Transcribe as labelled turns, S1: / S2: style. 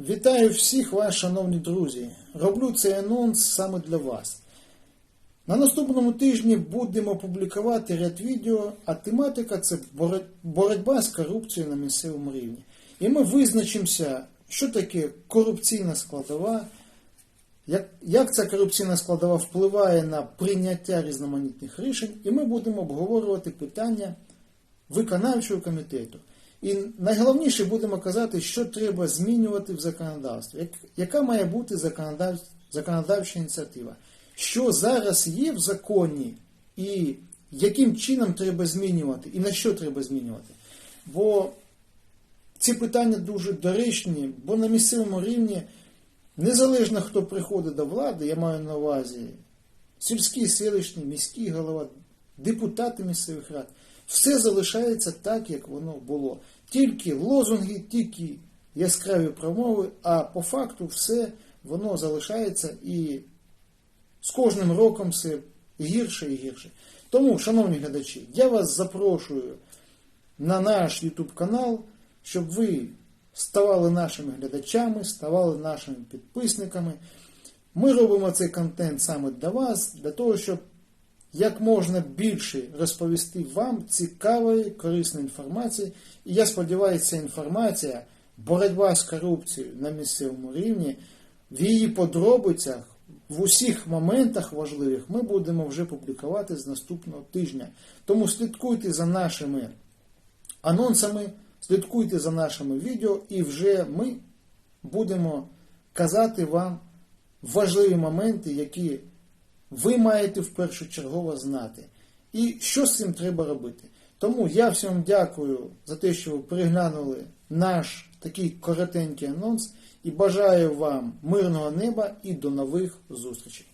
S1: Вітаю всіх вас, шановні друзі. Роблю цей анонс саме для вас. На наступному тижні будемо публікувати ряд відео, а тематика це боротьба з корупцією на місцевому рівні. І ми визначимося, що таке корупційна складова, як, як ця корупційна складова впливає на прийняття різноманітних рішень, і ми будемо обговорювати питання виконавчого комітету. І найголовніше будемо казати, що треба змінювати в законодавстві, яка має бути законодав, законодавча ініціатива, що зараз є в законі, і яким чином треба змінювати, і на що треба змінювати. Бо ці питання дуже доречні, бо на місцевому рівні, незалежно хто приходить до влади, я маю на увазі сільський, селищний, міський голова, депутати місцевих рад, все залишається так, як воно було. Тільки лозунги, тільки яскраві промови, а по факту все воно залишається і з кожним роком все гірше і гірше. Тому, шановні глядачі, я вас запрошую на наш YouTube канал, щоб ви ставали нашими глядачами, ставали нашими підписниками. Ми робимо цей контент саме для вас, для того, щоб як можна більше розповісти вам цікавої, корисної інформації. І я сподіваюся, ця інформація, боротьба з корупцією на місцевому рівні, в її подробицях, в усіх моментах важливих ми будемо вже публікувати з наступного тижня. Тому слідкуйте за нашими анонсами, слідкуйте за нашими відео, і вже ми будемо казати вам важливі моменти, які ви маєте в першочергово знати. І що з цим треба робити. Тому я всім дякую за те, що ви переглянули наш такий коротенький анонс і бажаю вам мирного неба і до нових зустрічей.